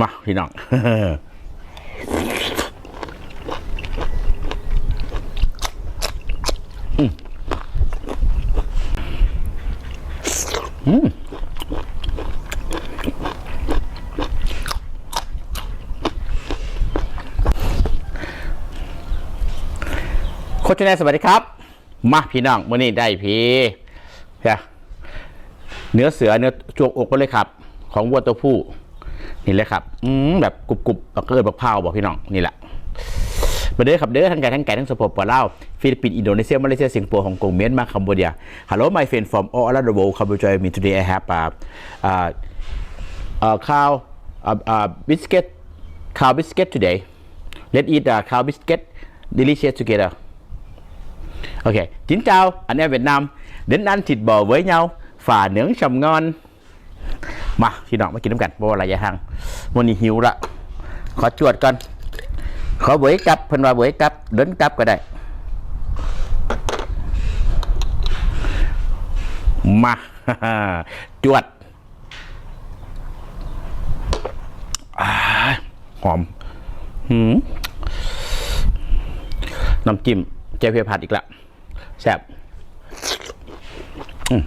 มาพี่น้องอืมโคชแนสวัสดีครับ มาพี่น้องมื่อนี้ได้พี่เพียเนื้อเสือเนื้อจวกอกไปเลยครับ ของวัวตัวผู้ นี่แหละครับ อืมแบบกรุบกรุบเกิดแบเผาบอกพี่น้องนี่แหละมาเด้อครับเด้อทั้งไก่ทั้งไก่ทั้งสปปล่าฟิลิปปินส์อินโดนีเซียมาเลเซียสิงคโปร์ฮ่องกงเมียนมาคัมโบเดียฮัลโหลไมเฟนฟอร์มออลร์ดโวคัมโบเดียมีทูเดย์ไอแฮปอ่าอ่าข้าวอ่าอ่าบิสกิตข้าวบิสกิต today let's eat ข้าวบิสกิต delicious together ok xin chào anh em Việt Nam đến ăn thịt bò với nhau าฝ่ nướng sầm ngon มาพี่น้องมากินน้ำกันเพราะว่าระยะห่างวันนี้หิวละขอจวดก่อนขอเบยกลับเพิ่นว่าเบยกลับ เดินกลับก็ได้ มาจวดอหอมหืมน้ำจิ้มเจเพียผัดอีกละแซ่บอืม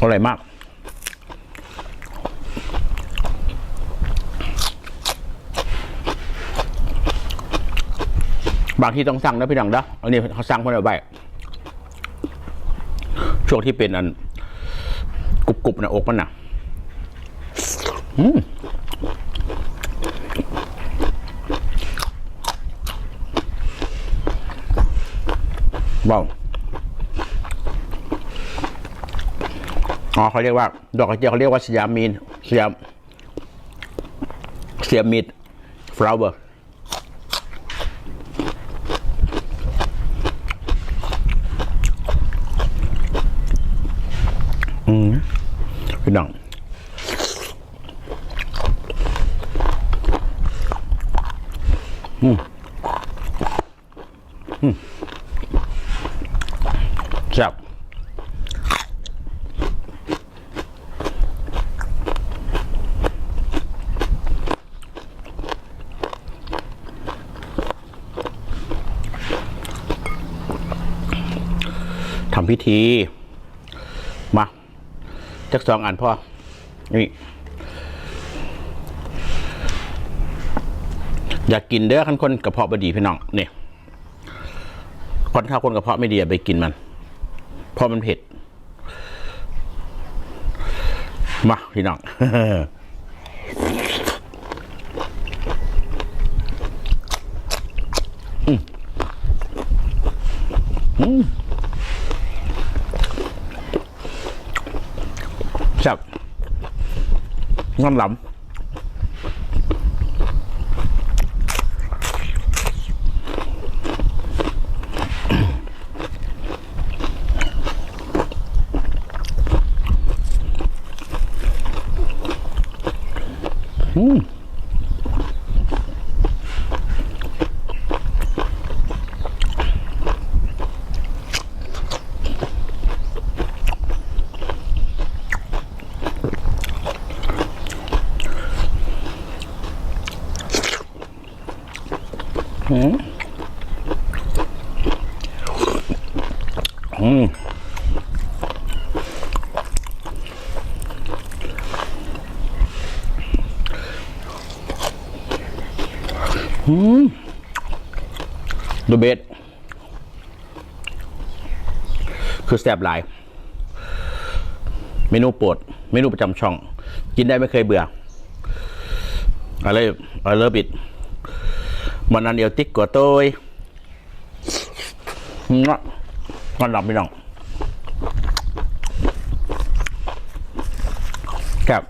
อร่อยมาก บางที่ต้องสั่งนะพี่น้องนะอันนี้เขาสั่งเพื่อนเอาไว้ช่วงที่เป็นอันกรุบกรุบๆนะอกมันนะอืมว้าว อ๋อเขาเรียกว่า ดอกกระเจียวเขาเรียกว่าสยามีนสยามสยามมีด flower อืมพี่น้อง ทำพิธี มาจักสองอันพ่อ นี่อยากกินเด้อคันคนกระเพาะบดีพี่น้องนี่คนถ้าคนกระเพาะไม่ดีอย่าไปกินมันเพราะมันเผ็ด มาพี่น้องอืมอืม แซ่บ น้ำหลำอืมอืมอืมอืม ดูเบสคือแซ่บหลาย เมนูโปรด เมนูประจำช่อง กินได้ไม่เคยเบื่ออะไรอะไรบิดมันอันเดียวติ๊กกว่าโต้ยงะงอนหลับพี่น้องครับ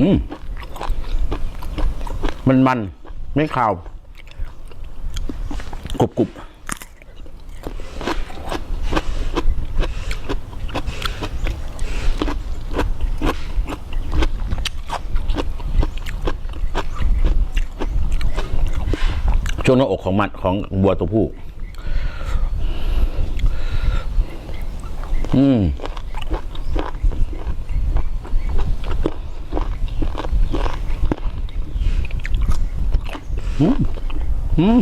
อืมมันมันไม่ข่าวกรุบกรุบช่วงหน้าอกของมันของบัวตัวผู้ อืม ค่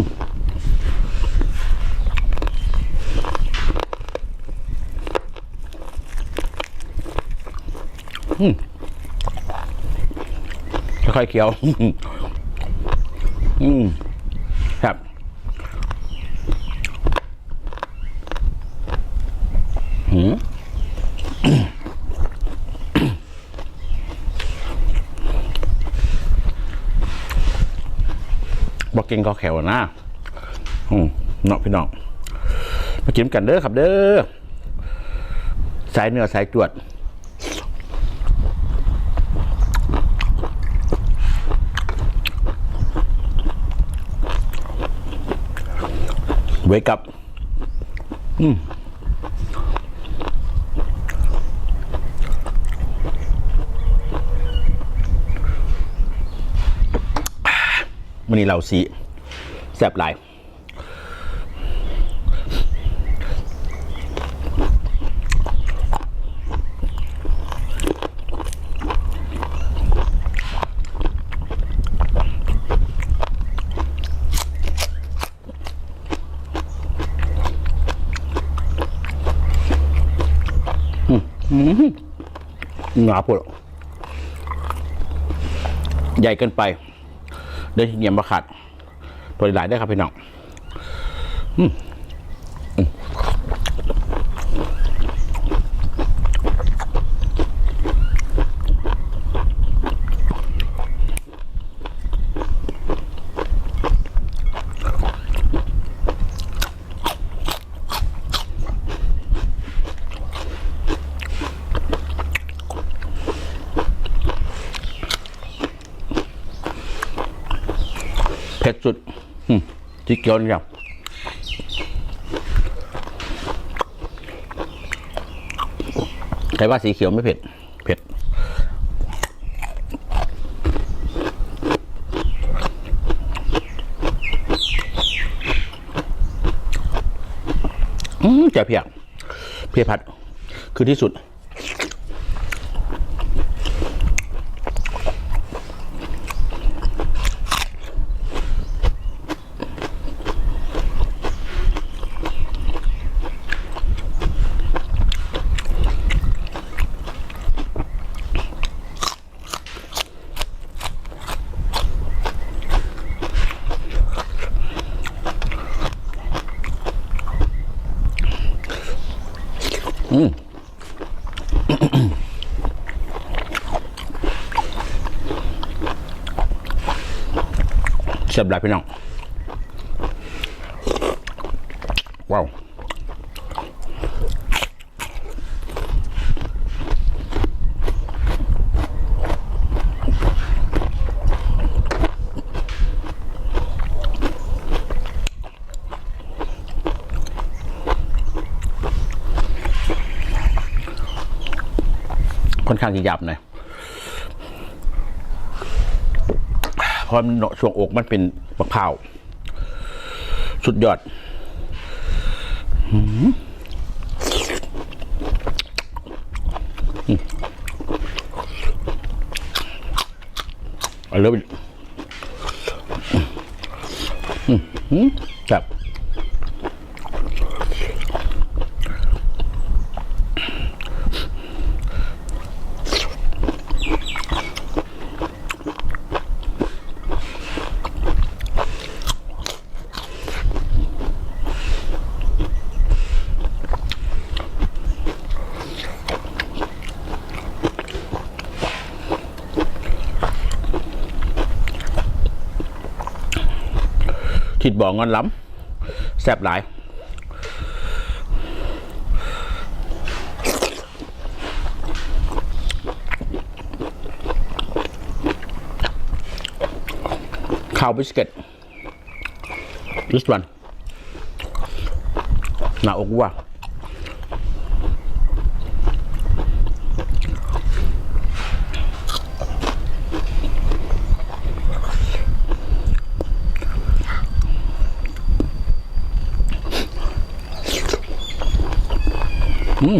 อยๆเคี้ยว อืม ครับ หืม บอกเก่งก็แขวนะอืมเนาะพี่น้องมากินกันเด้อครับเด้อสายเนื้อสายจวดเวกับ อืม มันนี้เราสีแซ่บหลายหนาปวดใหญ่เกินไป เดินเงียบมาขาดตัวหลายได้ครับพี่น้อง ผ็ดสุดจิกเกียวนี่ครับใครว่าสีเขียวไม่เผ็ด เผ็ด อืมเจ้าเพียเพียพัด คือที่สุด เสียบหลายพี่น้อง ว้าวค่อนข้างจะหยับหน่อย เพ ราะมันช่วงอกมันเป็นมะพร้าวสุดยอดอืมเลยอืมอืมครับ คิดบอกงอนล้ำแซ่บหลายข้าวบิสกิต this one หน้าอกว่า อื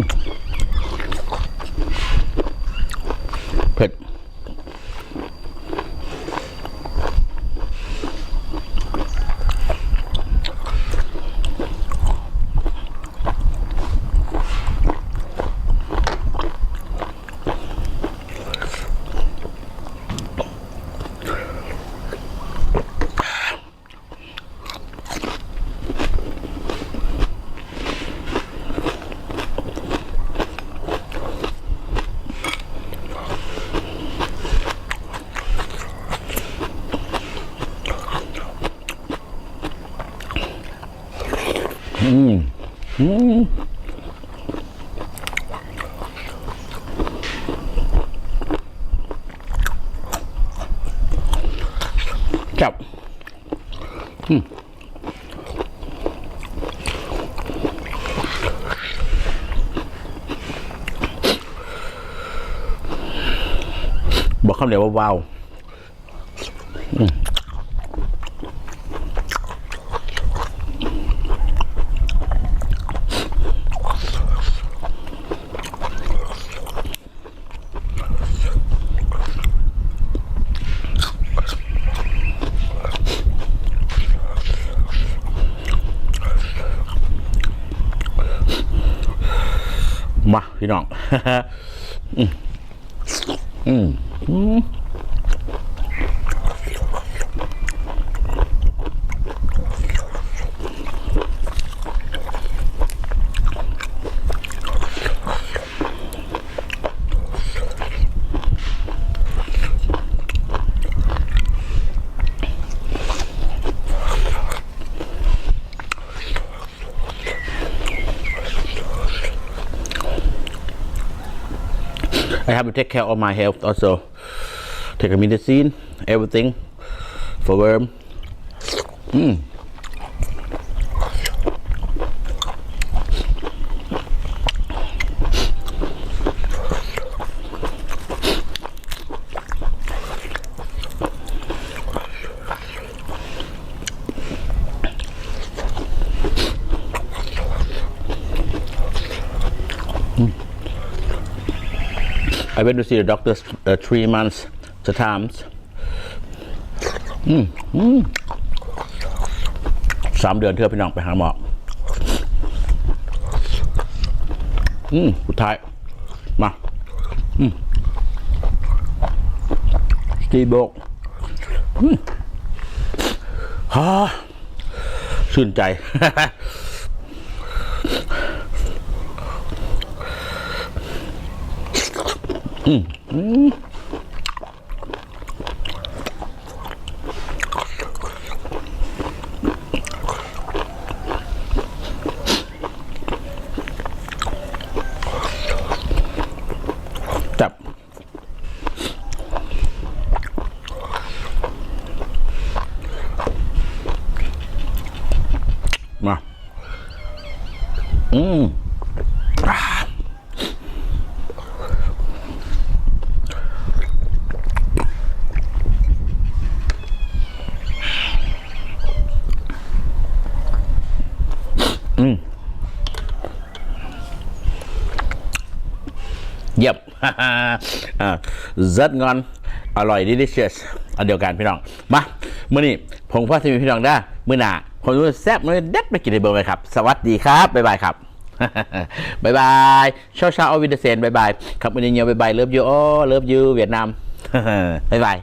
จับอืมบอกคำเดียวว่าว้าว มาพี่น้อง อืมอืม I have to take care of my health also. Take a medicine, everything for worm. Mm. I went to see the doctor uh, three months the times อืมอืมสามเดือนเท่าพี่น้องไปหาหมออืมสุดท้าย มา อืมสตีโบกอืมฮ่าชื่นใจ อืม จัดงอนอร่อย delicious อันเดียวกันพี่น้อง มาเมื่อนี้ผมพ่อทีมีพี่น้องได้เมื่อหน้าผมรู้แซ่บเมื่อเด็ดไปกินในเบอร์เลยครับ สวัสดีครับ บ๊ายบายครับบ๊ายบายเช้าเช้าเอาวิดเซนบ๊ายบายครับมือนี้เงียบบ๊ายบายเลิฟยูโอเลิฟยูเวียดนามบ๊ายบาย